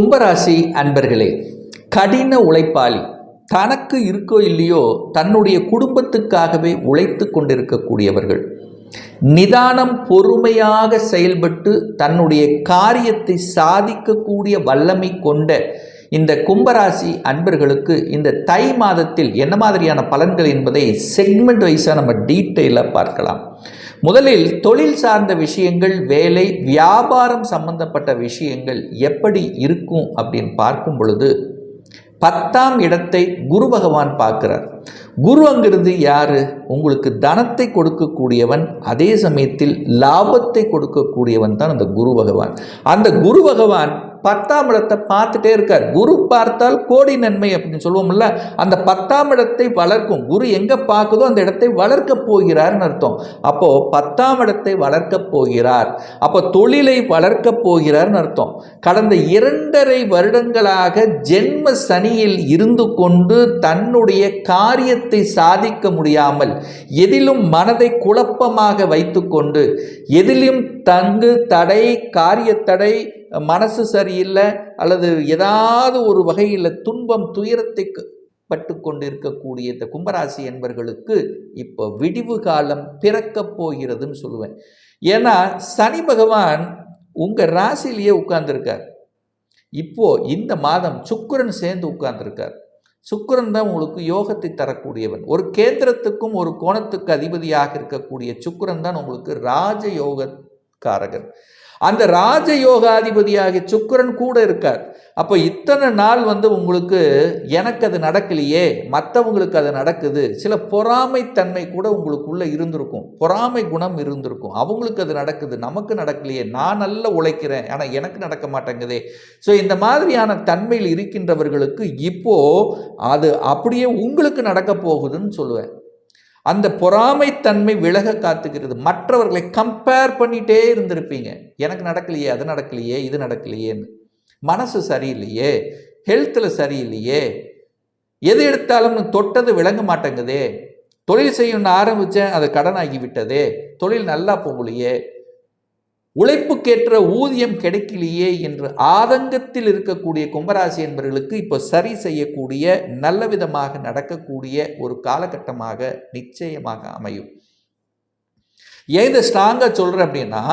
கும்பராசி அன்பர்களே கடின உழைப்பாளி தனக்கு இருக்கோ இல்லையோ தன்னுடைய குடும்பத்துக்காகவே உழைத்து கொண்டிருக்கக்கூடியவர்கள். நிதானம் பொறுமையாக செயல்பட்டு தன்னுடைய காரியத்தை சாதிக்கக்கூடிய வல்லமை கொண்ட இந்த கும்பராசி அன்பர்களுக்கு இந்த தை மாதத்தில் என்ன மாதிரியான பலன்கள் என்பதை செக்மெண்ட் வைஸாக நம்ம டீட்டெயிலாக பார்க்கலாம். முதலில் தொழில் சார்ந்த விஷயங்கள் வேலை வியாபாரம் சம்பந்தப்பட்ட விஷயங்கள் எப்படி இருக்கும் அப்படின்னு பார்க்கும் பொழுது பத்தாம் இடத்தை குரு பகவான் பார்க்கிறார். குரு அங்கிருந்து யாரு? உங்களுக்கு தனத்தை கொடுக்கக்கூடியவன் அதே சமயத்தில் லாபத்தை கொடுக்கக்கூடியவன் தான் அந்த குரு பகவான். அந்த குரு பகவான் பத்தாம் இடத்தை பார்த்துட்டே இருக்கார். குரு பார்த்தால் கோடி நன்மை அப்படின்னு சொல்லுவோம்ல அந்த பத்தாம் இடத்தை வளர்க்கும். குரு எங்கே பார்க்குதோ அந்த இடத்தை வளர்க்க போகிறார்னு அர்த்தம். அப்போ பத்தாம் இடத்தை வளர்க்க போகிறார். அப்போ தொழிலை வளர்க்க போகிறார்னு அர்த்தம். கடந்த இரண்டரை வருடங்களாக ஜென்ம சனியில் இருந்து கொண்டு தன்னுடைய காரியத்தை சாதிக்க முடியாமல் எதிலும் மனதை குழப்பமாக வைத்துக்கொண்டு எதிலும் தங்கு தடை காரிய தடை மனசு சரியில்லை அல்லது ஏதாவது ஒரு வகையில் துன்பம் துயரத்தை க- பட்டு கொண்டிருக்கக்கூடிய இந்த கும்பராசி என்பர்களுக்கு இப்போ விடிவு காலம் பிறக்கப் போகிறதுன்னு சொல்லுவேன். ஏன்னா சனி பகவான் உங்கள் ராசிலேயே உட்கார்ந்துருக்கார். இப்போ இந்த மாதம் சுக்கிரன் சேர்ந்து உட்கார்ந்துருக்கார். சுக்கிரன் தான் உங்களுக்கு யோகத்தை தரக்கூடியவன். ஒரு கேந்திரத்துக்கும் ஒரு கோணத்துக்கு அதிபதியாக இருக்கக்கூடிய சுக்கிரன் தான் உங்களுக்கு ராஜயோகக்காரகன். அந்த ராஜயோகாதிபதியாகிய சுக்கரன் கூட இருக்கார். அப்போ இத்தனை நாள் வந்து உங்களுக்கு எனக்கு அது நடக்கலையே மற்றவங்களுக்கு அது நடக்குது. சில பொறாமைத்தன்மை கூட உங்களுக்குள்ளே இருந்திருக்கும். பொறாமை குணம் இருந்திருக்கும். அவங்களுக்கு அது நடக்குது நமக்கு நடக்கலையே நான் நல்லா உழைக்கிறேன் ஆனால் எனக்கு நடக்க மாட்டேங்குதே. ஸோ இந்த மாதிரியான தன்மையில் இருக்கின்றவர்களுக்கு இப்போது அது அப்படியே உங்களுக்கு நடக்க போகுதுன்னு சொல்லுவேன். அந்த பொறாமைத்தன்மை விலக காத்துக்கிறது. மற்றவர்களை கம்பேர் பண்ணிட்டே இருந்திருப்பீங்க. எனக்கு நடக்கலையே அது நடக்கலையே இது நடக்கலையேன்னு. மனசு சரியில்லையே ஹெல்த்தில் சரியில்லையே எது எடுத்தாலும் தொட்டது விளங்க மாட்டேங்குதே. தொழில் செய்யணும்னு ஆரம்பித்தேன் அது கடனாகி விட்டதே தொழில் நல்லா போகலையே உழைப்புக்கேற்ற ஊதியம் கிடைக்கலையே என்று ஆதங்கத்தில் இருக்கக்கூடிய கும்பராசி என்பவர்களுக்கு இப்போ சரி செய்யக்கூடிய நல்ல விதமாக நடக்கக்கூடிய ஒரு காலகட்டமாக நிச்சயமாக அமையும். ஏன் இதை ஸ்ட்ராங்காக சொல்கிறேன் அப்படின்னா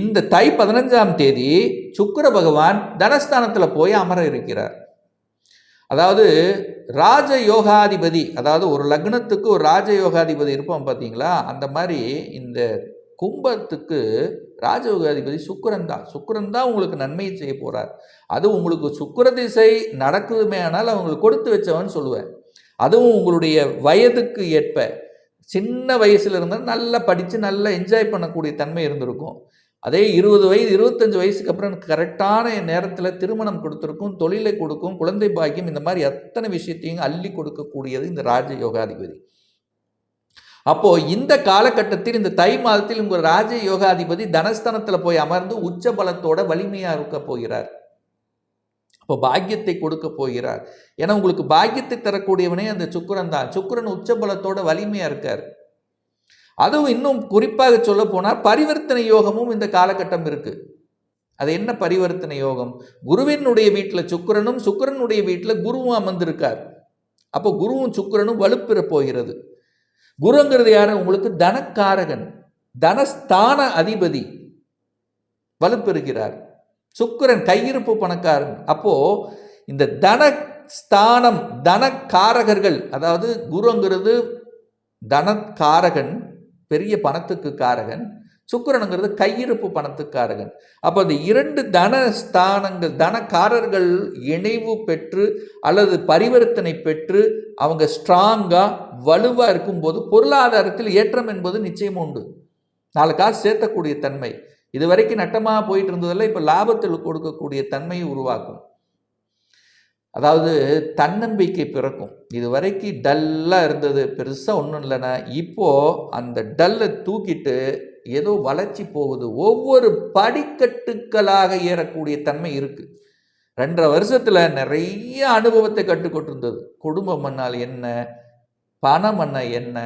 இந்த தை பதினஞ்சாம் தேதி சுக்கர பகவான் தனஸ்தானத்தில் போய் அமர இருக்கிறார். அதாவது ராஜ யோகாதிபதி அதாவது ஒரு லக்னத்துக்கு ஒரு ராஜ யோகாதிபதி இருப்போம் பார்த்தீங்களா? அந்த மாதிரி இந்த கும்பத்துக்கு ராஜயோகாதிபதி சுக்கரன் தான். சுக்கரன் தான் உங்களுக்கு நன்மையை செய்ய போகிறார் அது உங்களுக்கு சுக்கர திசை நடக்குதுமே ஆனால் அவங்களுக்கு கொடுத்து வச்சவன் சொல்லுவேன். அதுவும் உங்களுடைய வயதுக்கு ஏற்ப. சின்ன வயசுல இருந்தால் நல்லா படித்து நல்லா என்ஜாய் பண்ணக்கூடிய தன்மை இருந்திருக்கும். அதே இருபது வயது இருபத்தஞ்சு வயசுக்கு அப்புறம் கரெக்டான நேரத்தில் திருமணம் கொடுத்துருக்கும் தொழிலை கொடுக்கும் குழந்தை பாக்கியம் இந்த மாதிரி அத்தனை விஷயத்தையும் அள்ளி கொடுக்கக்கூடியது இந்த ராஜ யோகாதிபதி அப்போ இந்த காலகட்டத்தில் இந்த தை மாதத்தில் உங்கள் ராஜ யோகாதிபதி தனஸ்தானத்தில் போய் அமர்ந்து உச்ச பலத்தோட வலிமையாக இருக்க போகிறார். அப்போ பாக்கியத்தை கொடுக்க போகிறார். ஏன்னா உங்களுக்கு பாக்கியத்தை தரக்கூடியவனே அந்த சுக்கிரன் தான். சுக்கிரன் உச்ச பலத்தோட வலிமையாக இருக்கார். அதுவும் இன்னும் குறிப்பாக சொல்ல போனால் பரிவர்த்தனை யோகமும் இந்த காலகட்டம் இருக்கு. அது என்ன பரிவர்த்தனை யோகம்? குருவினுடைய வீட்டில் சுக்கிரனும் சுக்கிரனுடைய வீட்டில் குருவும் அமர்ந்திருக்கார். அப்போ குருவும் சுக்கிரனும் வலுப்பெற போகிறது. குருங்கிறது யாரு? உங்களுக்கு தனக்காரகன் தனஸ்தான அதிபதி வலுப்பெறுகிறார். சுக்கிரன் கையிருப்பு பணக்காரன். அப்போ இந்த தனஸ்தானம் தனக்காரகர்கள் அதாவது குருங்கிறது தனக்காரகன் பெரிய பணத்துக்கு காரகன் சுக்கிரனுங்கிறது கையிருப்பு பணத்துக்காரகன். அப்போ அந்த இரண்டு தன ஸ்தானங்கள் தனக்காரர்கள் இணைவு பெற்று அல்லது பரிவர்த்தனை பெற்று அவங்க ஸ்ட்ராங்காக வலுவாக இருக்கும்போது பொருளாதாரத்தில் ஏற்றம் என்பது நிச்சயம் உண்டு. நாலு காசு சேர்த்தக்கூடிய தன்மை. இது வரைக்கும் நட்டமாக போயிட்டு இருந்ததெல்லாம் இப்போ லாபத்தில் கொடுக்கக்கூடிய தன்மையை உருவாக்கும். அதாவது தன்னம்பிக்கை பிறக்கும். இது வரைக்கும் டல்லாக இருந்தது. பெருசாக ஒன்றும் இல்லைன்னா இப்போது அந்த டல்லை தூக்கிட்டு ஏதோ வளர்ச்சி போகுது. ஒவ்வொரு படிக்கட்டுக்களாக ஏறக்கூடிய தன்மை இருக்குது ரெண்டரை வருஷத்தில் நிறைய அனுபவத்தை கற்றுக்கொண்டிருந்தது குடும்பம் பண்ணால் என்ன? பணம் பண்ண என்ன?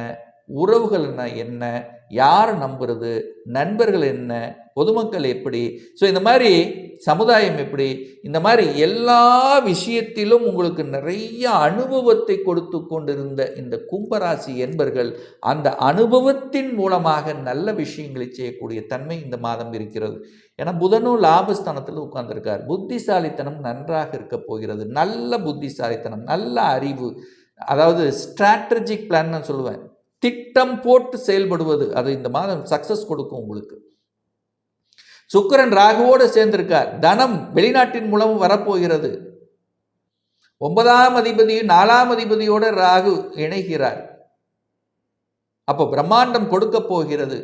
உறவுகள் என்ன? என்ன யார் நம்புறது? நண்பர்கள் என்ன? பொதுமக்கள் எப்படி? ஸோ இந்த மாதிரி சமுதாயம் எப்படி? இந்த மாதிரி எல்லா விஷயத்திலும் உங்களுக்கு நிறைய அனுபவத்தை கொடுத்து கொண்டிருந்த இந்த கும்பராசி என்பர்கள் அந்த அனுபவத்தின் மூலமாக நல்ல விஷயங்களை செய்யக்கூடிய தன்மை இந்த மாதம் இருக்கிறது. ஏன்னா புதனும் லாபஸ்தானத்தில் உட்கார்ந்துருக்கார். புத்திசாலித்தனம் நன்றாக இருக்க போகிறது. நல்ல புத்திசாலித்தனம் நல்ல அறிவு. அதாவது ஸ்ட்ராட்டஜிக் பிளான் நான் சொல்லுவேன். திட்டம் போட்டு செயல்படுவது அது இந்த மாதம் சக்சஸ் கொடுக்கும் உங்களுக்கு. சுக்கிரன் ராகுவோடு சேர்ந்திருக்கார். தனம் வெளிநாட்டின் மூலம் வரப்போகிறது. ஒன்பதாம் அதிபதி நாலாம் அதிபதியோட ராகு இணைகிறார். அப்போ பிரம்மாண்டம் கொடுக்க போகிறது.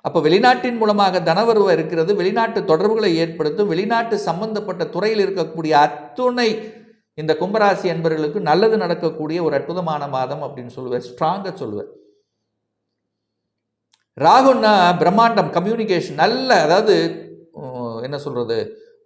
அப்போ வெளிநாட்டின் மூலமாக தனவருவ இருக்கிறது. வெளிநாட்டு தொடர்புகளை ஏற்படுத்தும். வெளிநாட்டு சம்பந்தப்பட்ட துறையில் இருக்கக்கூடிய அத்துணை இந்த கும்பராசி என்பவர்களுக்கு நல்லது நடக்கக்கூடிய ஒரு அற்புதமான மாதம் அப்படின்னு சொல்லுவேன் ஸ்ட்ராங்காக சொல்லுவேன் ராகுன்னா பிரம்மாண்டம் கம்யூனிகேஷன் நல்ல அதாவது என்ன சொல்கிறது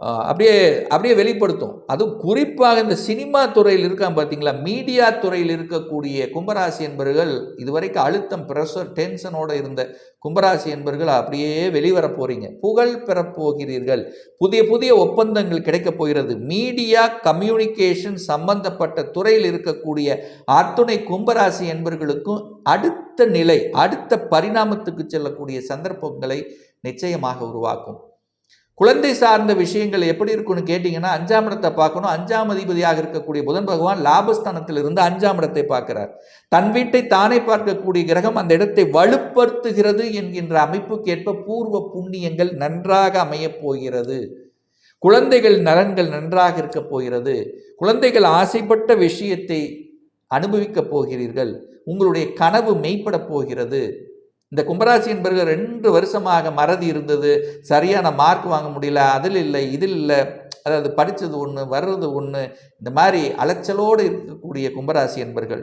அப்படியே அப்படியே வெளிப்படுத்தும். அதுவும் குறிப்பாக இந்த சினிமா துறையில் இருக்கான் பார்த்தீங்களா? மீடியா துறையில் இருக்கக்கூடிய கும்பராசி என்பவர்கள் இதுவரைக்கும் அழுத்தம் ப்ரெஷர் டென்ஷனோடு இருந்த கும்பராசி என்பவர்கள் அப்படியே வெளிவர போகிறீங்க புகழ் பெறப்போகிறீர்கள் புதிய புதிய ஒப்பந்தங்கள் கிடைக்கப் போகிறது. மீடியா கம்யூனிகேஷன் சம்பந்தப்பட்ட துறையில் இருக்கக்கூடிய அத்துணை கும்பராசி என்பவர்களுக்கும் அடுத்த நிலை அடுத்த பரிணாமத்துக்கு செல்லக்கூடிய சந்தர்ப்பங்களை நிச்சயமாக உருவாக்கும். குழந்தை சார்ந்த விஷயங்கள் எப்படி இருக்குன்னு கேட்டிங்கன்னா அஞ்சாம் இடத்தை பார்க்கணும். அஞ்சாம் அதிபதியாக இருக்கக்கூடிய புதன் பகவான் லாபஸ்தானத்தில் இருந்து அஞ்சாம் இடத்தை பார்க்கிறார். தன் வீட்டை தானே பார்க்கக்கூடிய கிரகம் அந்த இடத்தை வலுப்படுத்துகிறது என்கின்ற அமைப்புக்கேற்ப பூர்வ புண்ணியங்கள் நன்றாக அமையப் போகிறது. குழந்தைகள் நலன்கள் நன்றாக இருக்கப் போகிறது. குழந்தைகள் ஆசைப்பட்ட விஷயத்தை அனுபவிக்கப் போகிறீர்கள். உங்களுடைய கனவு மெய்ப்படப் போகிறது. இந்த கும்பராசி என்பவர்கள் ரெண்டு வருஷமாக மறதி இருந்தது. சரியான மார்க் வாங்க முடியல. அதில் இல்லை இதில் இல்லை. அதாவது படித்தது ஒன்று வர்றது ஒன்று இந்த மாதிரி அலைச்சலோடு இருக்கக்கூடிய கும்பராசி என்பர்கள்.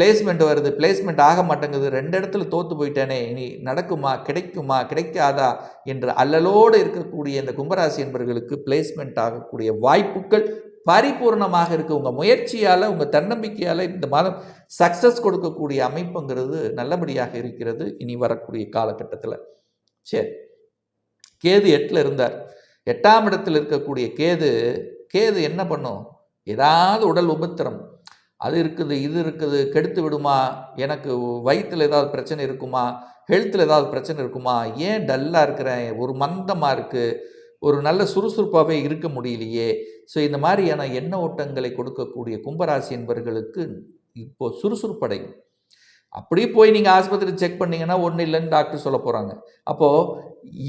பிளேஸ்மெண்ட் வருது. பிளேஸ்மெண்ட் ஆக மாட்டேங்குது. ரெண்டு இடத்துல தோற்று போயிட்டேனே. இனி நடக்குமா? கிடைக்குமா? கிடைக்காதா? என்று அல்லலோடு இருக்கக்கூடிய இந்த கும்பராசி என்பர்களுக்கு பிளேஸ்மெண்ட் ஆகக்கூடிய வாய்ப்புகள் பரிபூர்ணமாக இருக்குது உங்கள் முயற்சியால் உங்கள் தன்னம்பிக்கையால் இந்த மாதம் சக்ஸஸ் கொடுக்கக்கூடிய அமைப்புங்கிறது நல்லபடியாக இருக்கிறது. இனி வரக்கூடிய காலகட்டத்தில். சரி. கேது எட்டில் இருந்தார். எட்டாம் இடத்தில் இருக்கக்கூடிய கேது கேது என்ன பண்ணும்? ஏதாவது உடல் உபத்திரம். அது இருக்குது இது இருக்குது கெடுத்து விடுமா? எனக்கு வயிற்றில் ஏதாவது பிரச்சனை இருக்குமா? ஹெல்த்தில் ஏதாவது பிரச்சனை இருக்குமா? ஏன் டல்லாக இருக்கிறேன்? ஒரு மந்தமாக இருக்குது ஒரு நல்ல சுறுசுறுப்பாகவே இருக்க முடியலையே. ஸோ இந்த மாதிரியான எண்ண ஓட்டங்களை கொடுக்கக்கூடிய கும்பராசி என்பவர்களுக்கு இப்போ சுறுசுறுப்படையும். அப்படியே போய் நீங்கள் ஆஸ்பத்திரி செக் பண்ணிங்கன்னா ஒன்றும் இல்லைன்னு டாக்டர் சொல்ல போகிறாங்க அப்போது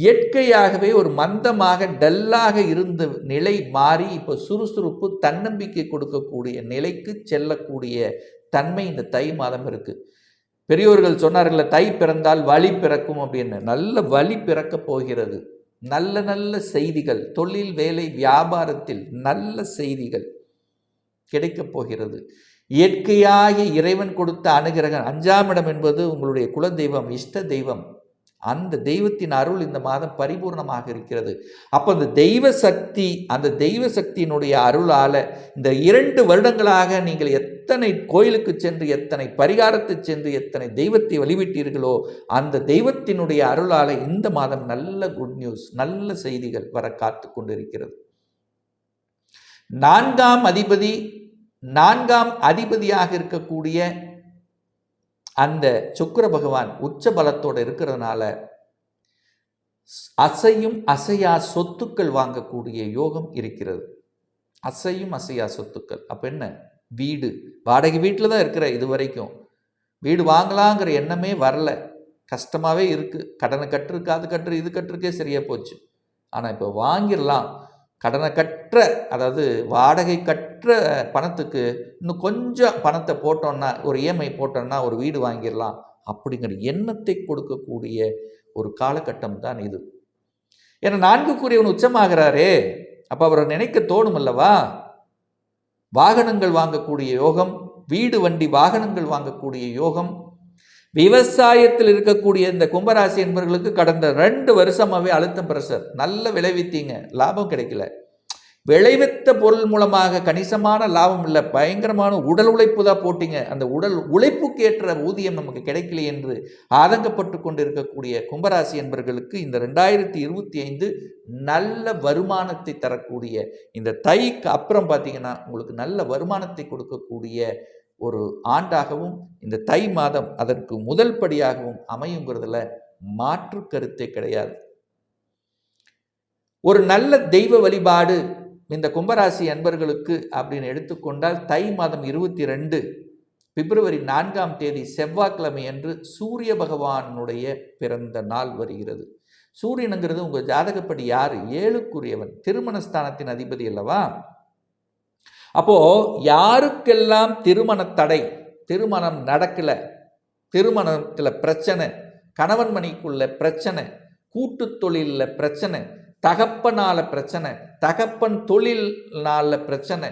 இயற்கையாகவே ஒரு மந்தமாக டல்லாக இருந்த நிலை மாறி இப்போ சுறுசுறுப்பு தன்னம்பிக்கை கொடுக்கக்கூடிய நிலைக்கு செல்லக்கூடிய தன்மை இந்த தை மாதம் இருக்குது பெரியோர்கள் சொன்னார்கள்ல தை பிறந்தால் வழி பிறக்கும் அப்படின்னு. நல்ல வழி பிறக்கப் போகிறது. நல்ல நல்ல செய்திகள் தொழில் வேலை வியாபாரத்தில் நல்ல செய்திகள் கிடைக்கப் போகிறது. இயற்கையாக இறைவன் கொடுத்த அனுகிரகம் அஞ்சாம் இடம் என்பது உங்களுடைய குல தெய்வம் இஷ்ட தெய்வம். அந்த தெய்வத்தின் அருள் இந்த மாதம் பரிபூர்ணமாக இருக்கிறது. அப்போ அந்த தெய்வ சக்தி அந்த தெய்வ சக்தியினுடைய அருளால் இந்த இரண்டு வருடங்களாக நீங்கள் எத் எத்தனை கோயிலுக்கு சென்று எத்தனை பரிகாரத்தை சென்று எத்தனை தெய்வத்தை வழிவிட்டீர்களோ அந்த தெய்வத்தினுடைய அருளால் இந்த மாதம் நல்ல குட் நியூஸ் நல்ல செய்திகள் வர காத்து கொண்டிருக்கிறது. நான்காம் அதிபதி நான்காம் அதிபதியாக இருக்கக்கூடிய அந்த சுக்கர பகவான் உச்ச பலத்தோடு இருக்கிறதுனால அசையும் அசையா சொத்துக்கள் வாங்கக்கூடிய யோகம் இருக்கிறது. அசையும் அசையா சொத்துக்கள். அப்போ என்ன? வீடு. வாடகை வீட்டில் தான் இருக்கிற இது வரைக்கும் வீடு வாங்கலாங்கிற எண்ணமே வரல. கஷ்டமாகவே இருக்குது கடனை கட்டுருக்கு அது கட்டுரு இது கட்டுருக்கே சரியாக போச்சு. ஆனால் இப்போ வாங்கிடலாம். கடனை கற்ற அதாவது வாடகை கட்டுற பணத்துக்கு இன்னும் கொஞ்சம் பணத்தை போட்டோம்னா ஒரு இஎம்ஐ போட்டோம்னா ஒரு வீடு வாங்கிடலாம். அப்படிங்கிற எண்ணத்தை கொடுக்கக்கூடிய ஒரு காலகட்டம் தான் இது. ஏன்னா நான்குக்குரியவன் உச்சமாகிறாரே. அப்போ அவரை நினைக்க தோணும் அல்லவா? வாகனங்கள் வாங்கக்கூடிய யோகம் வீடு வண்டி வாகனங்கள் வாங்கக்கூடிய யோகம். விவசாயத்தில் இருக்கக்கூடிய இந்த கும்பராசி என்பவர்களுக்கு கடந்த ரெண்டு வருஷமாகவே அழுத்தம் பிரஷர். நல்ல விளைவித்தீங்க. லாபம் கிடைக்கல. விளைவித்த பொருள் மூலமாக கணிசமான லாபம் இல்லை பயங்கரமான உடல் உழைப்பு தான் போட்டீங்க. அந்த உடல் உழைப்புக்கேற்ற ஊதியம் நமக்கு கிடைக்கல என்று ஆதங்கப்பட்டு கொண்டு இருக்கக்கூடிய கும்பராசி என்பர்களுக்கு இந்த ரெண்டாயிரத்தி இருபத்தி ஐந்து நல்ல வருமானத்தை தரக்கூடிய இந்த தைக்கு அப்புறம் பார்த்தீங்கன்னா உங்களுக்கு நல்ல வருமானத்தை கொடுக்கக்கூடிய ஒரு ஆண்டாகவும் இந்த தை மாதம் அதற்கு முதல் படியாகவும் அமையுங்கிறதுல மாற்று கருத்தே கிடையாது. ஒரு நல்ல தெய்வ வழிபாடு இந்த கும்பராசி அன்பர்களுக்கு அப்படின்னு எடுத்துக்கொண்டால் தை மாதம் இருபத்தி ரெண்டு பிப்ரவரி நான்காம் தேதி செவ்வாய்க்கிழமை அன்று சூரிய பகவானுடைய பிறந்த நாள் வருகிறது. சூரியனுங்கிறது உங்கள் ஜாதகப்படி யார்? ஏழுக்குரியவன் திருமணஸ்தானத்தின் அதிபதி அல்லவா? அப்போ யாருக்கெல்லாம் திருமண தடை திருமணம் நடக்கலை திருமணத்தில் பிரச்சனை கணவன் மணிக்குள்ள பிரச்சனை கூட்டு தொழிலில் பிரச்சனை தகப்பனால பிரச்சனை தகப்பன் தொழில்னால பிரச்சனை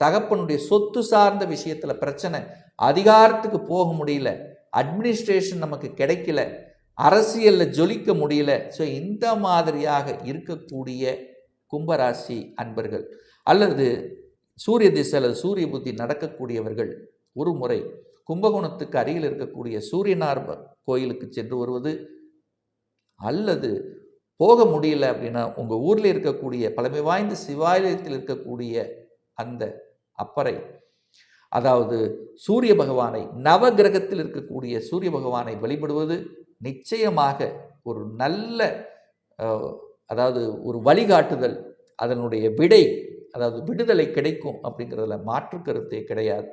தகப்பனுடைய சொத்து சார்ந்த விஷயத்தில் பிரச்சனை அதிகாரத்துக்கு போக முடியல அட்மினிஸ்ட்ரேஷன் நமக்கு கிடைக்கல அரசியலில் ஜொலிக்க முடியல. ஸோ இந்த மாதிரியாக இருக்கக்கூடிய கும்பராசி அன்பர்கள் அல்லது சூரிய திசை அல்லது சூரிய புத்தி நடக்கக்கூடியவர்கள் ஒரு முறை கும்பகோணத்துக்கு அருகில் இருக்கக்கூடிய சூரியனார் கோயிலுக்கு சென்று வருவது அல்லது போக முடியல அப்படின்னா உங்கள் ஊரில் இருக்கக்கூடிய பழமை வாய்ந்த சிவாலயத்தில் இருக்கக்கூடிய அந்த அப்பறை அதாவது சூரிய பகவானை நவ கிரகத்தில் இருக்கக்கூடிய சூரிய பகவானை வழிபடுவது நிச்சயமாக ஒரு நல்ல அதாவது ஒரு வழிகாட்டுதல் அதனுடைய விடை அதாவது விடுதலை கிடைக்கும் அப்படிங்கிறதுல மாற்று கருத்தே கிடையாது.